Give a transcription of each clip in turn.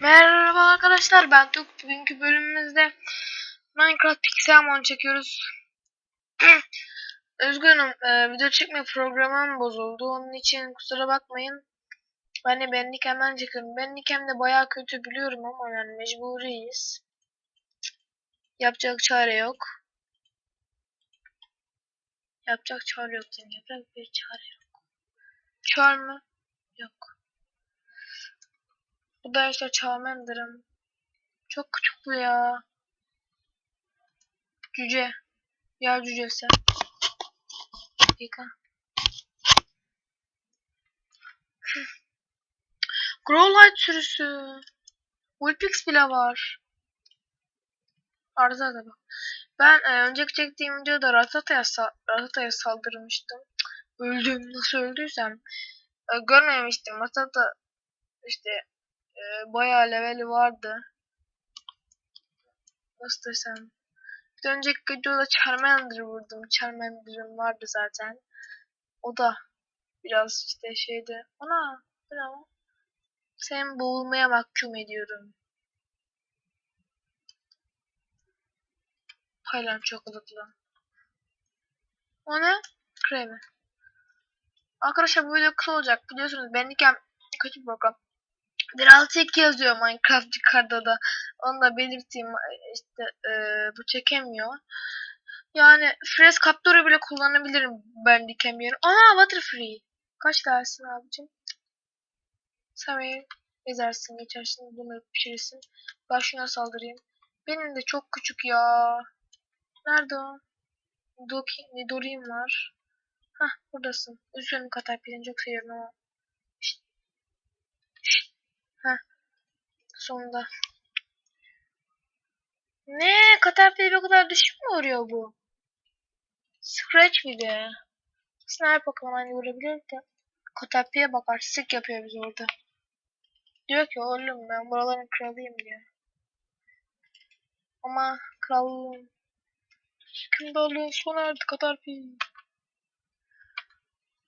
Merhaba arkadaşlar ben Tuk. Bugünkü bölümümüzde Minecraft Pixelmon çekiyoruz. Üzgünüm e, video çekme programım bozuldu. Onun için kusura bakmayın. Ben de Bandicam'den çekiyorum. Bandicam de baya kötü biliyorum ama yani mecburiyiz. Yapacak çare yok. Yapacak çare yok yani. Yapacak bir çare yok. Çare mı? Yok. Bu da işte Charmander'ım. Çok küçük bu ya. Cüce. Ya cücesi. Dakika. Growlite sürüsü. Vulpix bile var. Arıza da bak. Ben e, önceki çektiğim videoda Ratata'ya sa saldırmıştım. Öldüm. Nasıl öldüysem. E, görmemiştim. Ratata işte e, bayağı leveli vardı. Nasıl desem. Bir önceki videoda Charmander vurdum. Charmander'ım vardı zaten. O da biraz işte şeydi. Ana lan? Sen boğulmaya mahkum ediyorum. Paylan çikolatlı. O ne? Kremi. Arkadaşlar bu video kısa olacak. Biliyorsunuz benlikken kötü bir program. 1.6.2 yazıyor Minecraft yukarıda da. Onu da belirteyim. İşte e, bu çekemiyor. Yani Fresh Capture'ı bile kullanabilirim Bandicam yerine. Ana Waterfree. Kaç dersin abicim? Sen gezersin, geçersin, bunu pişirirsin. Ben şuna saldırayım. Benim de çok küçük ya. Nerede o? Doki, Dorim var. Hah buradasın. Üzgünüm Katarpil'ini çok seviyorum ama. Sonunda. Ne? Caterpillar o kadar düşük mü vuruyor bu? Scratch bir de. Sniper Pokemon aynı vurabilir de. Caterpillar'a bak artistik yapıyor biz orada. Diyor ki oğlum ben buraların kralıyım diyor. Ama krallığım. Oluyor sona erdi Caterpillar.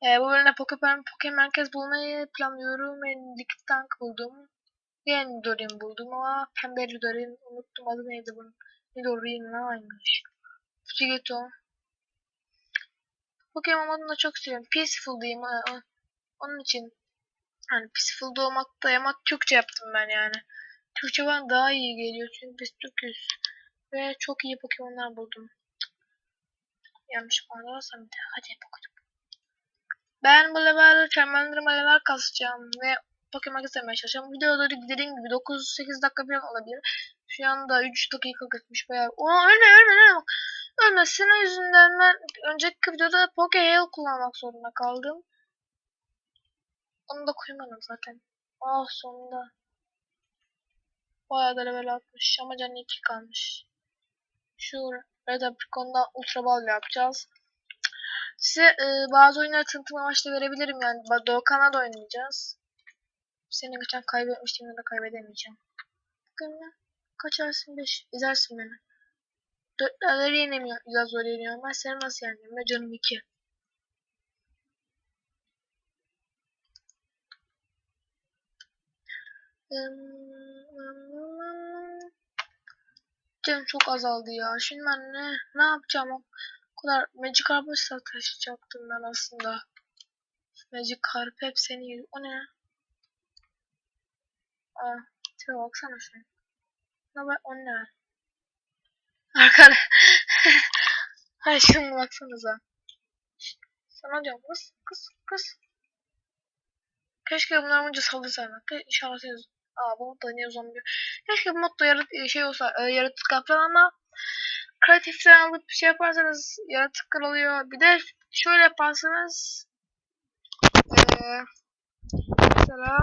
Ee, bu bölümde Pokemon, Pokemon merkez bulmayı planlıyorum. Ben Liquid Tank buldum. Ben Dorin buldum ama pembe Dorin unuttum adı neydi bunun. Dorin aymış. Fujigeto. Pokemon modunu da çok seviyorum. Peaceful diyeyim. Onun için hani Peaceful doğmakta ama Türkçe yaptım ben yani. Türkçe bana daha iyi geliyor çünkü biz Türk'üz. Ve çok iyi Pokemon'lar buldum. Yanlış anlarsam bir de hadi bakalım. Ben bu level level kasacağım ve Pokemon kesmeye çalışacağım. Videoları dediğim gibi 9-8 dakika falan olabilir. Şu anda 3 dakika geçmiş bayağı. Oo ölme ölme ölme. Ölme senin yüzünden ben önceki videoda Pokehail kullanmak zorunda kaldım. Onu da koymadım zaten. Ah sonunda. Bayağı da level atmış ama canı 2 kalmış. Şu Red Apricon'da Ultra Ball yapacağız. Size e, bazı oyunları tanıtım amaçlı verebilirim yani. Doğukan'a da oynayacağız. Seni geçen kaybetmiştim ya da kaybedemeyeceğim. Bugün ne? Kaçarsın 5. İzlersin beni. Dörtlerleri yenemiyor. Biraz zor yeniyorum. Ben seni nasıl yendim? Ve canım 2. Canım çok azaldı ya. Şimdi ben ne, ne yapacağım? O kadar Magikarp'ı taşıyacaktım ben aslında. Magikarp hep seni O ne? Aa, tipe baksana şuna. Bak o ne? Arkada. Hayır şuna baksanıza. Sana diyorum kız kız kız. Keşke bunlar önce saldırsaydı. İnşallah siz Aa bu da niye zombi? Keşke bu modda yarat şey olsa e, yaratık yapsan ama kreatiften alıp şey yaparsanız yaratık oluyor. Bir de şöyle yaparsanız e, mesela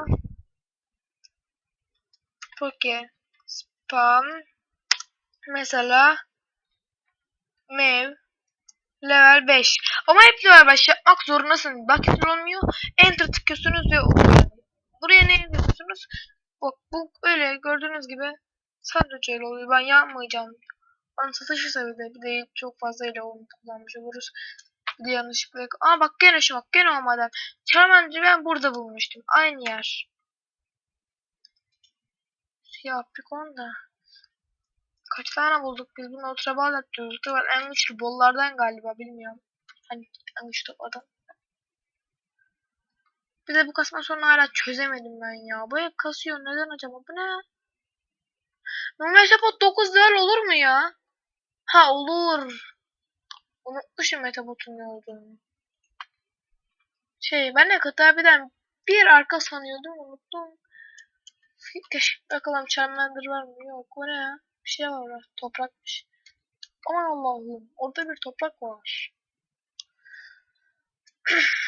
Poke spam mesela mev level 5 ama hep level 5 yapmak zorundasın. Bak olmuyor. Enter tıklıyorsunuz ve. Buraya ne yazıyorsunuz? Bak bu öyle gördüğünüz gibi sadece öyle oluyor. Ben yapmayacağım. Ben satışı sevdi. Bir de çok fazla ile onu kullanmış oluruz. Bir de yanlışlıkla. Aa bak gene şu bak gene olmadan. Charmander'ı ben burada bulmuştum. Aynı yer. Ya Picon da. Kaç tane bulduk biz bunu ball yapıyoruz. Ben en güçlü bollardan galiba bilmiyorum. Hani en güçlü adam. Bir de bu kasma sorunu hala çözemedim ben ya. Bu hep kasıyor. Neden acaba? Bu ne? Normal Metapod 9 level olur mu ya? Ha olur. Unutmuşum Metapod'un ne olduğunu. Şey ben de Kıtabi'den bir arka sanıyordum unuttum. Bakalım Charmander var mı? Yok o ne ya? Bir şey var orada. Toprakmış. Aman Allah'ım. Orada bir toprak var.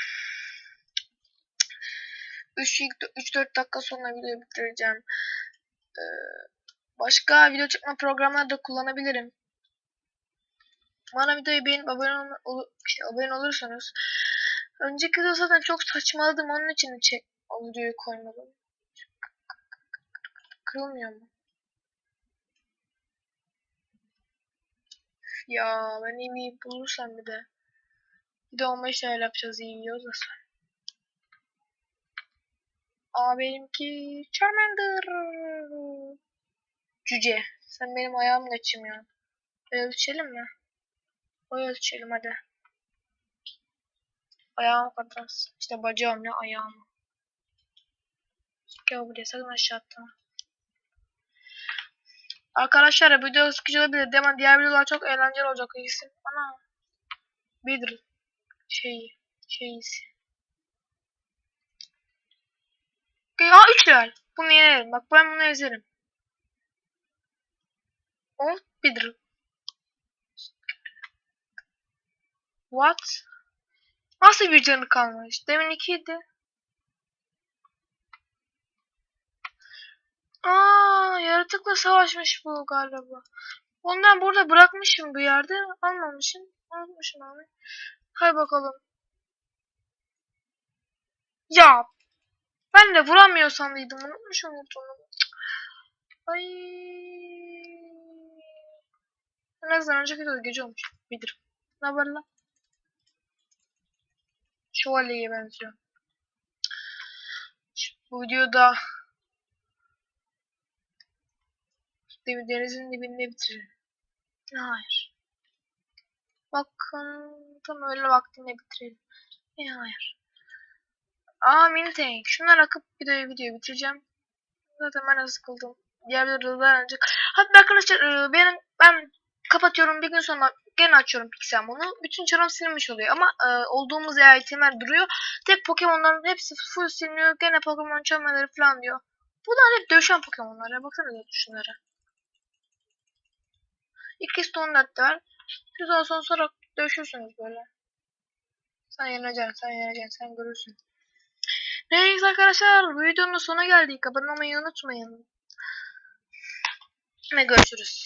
Üç, üç dört dakika sonra videoyu bitireceğim. Ee, başka video çekme programları da kullanabilirim. Bana videoyu beğenip abone, ol, işte abone olursanız önceki video zaten çok saçmaladım onun için çek, videoyu koymadım. Kırılmıyor mu? Ya ben iyi bir bulursam bir de. Bir de 15 level yapacağız iyi yiyoruz da. Aa benimki Charmander. Cüce. Sen benim ayağımı geçeyim ya. Ölçelim mi? Boy ölçelim hadi. Ayağım kadar. İşte bacağım ne ayağım. Gel buraya sakın aşağı atlama. Arkadaşlar video sıkıcı olabilir. Ama diğer videolar çok eğlenceli olacak. İyisin. Ana. Bidir. Şey. Şeyiz. Ya 3 level. Bunu yenerim. Bak ben bunu ezerim. O bidir. What? Nasıl bir canı kalmış? Demin 2 idi. Aa, yaratıkla savaşmış bu galiba. Ondan burada bırakmışım bir yerde. Almamışım. Unutmuşum abi. Hay bakalım. Ya. Ben de vuramıyor sandıydım. Unutmuşum unuttum. Ay. En önceki de gece olmuş. Bilir. Ne haber lan? Şövalyeye benziyor. Bu videoda denizin dibinde bitirelim. Hayır. Bakın tam öyle vaktinde bitirelim. E, hayır. Aa mini tank. Şunlar akıp videoyu videoyu bitireceğim. Zaten ben de sıkıldım. Diğer videolar önce. Hatta arkadaşlar e, benim ben kapatıyorum bir gün sonra gene açıyorum Pixelmon'u. Bütün çarım silinmiş oluyor ama e, olduğumuz yer itemler duruyor. Tek Pokemon'ların hepsi full siliniyor. Gene Pokemon çömmeleri falan diyor. Bunlar hep dövüşen Pokemon'lar. Baksana şunlara. İki Stone Dart var. Güzel son sonra dövüşürsünüz böyle. Sen yeneceksin, sen yeneceksin, sen görürsün. Neyse arkadaşlar, videonun sonuna geldik. Abone olmayı unutmayın. Ve görüşürüz.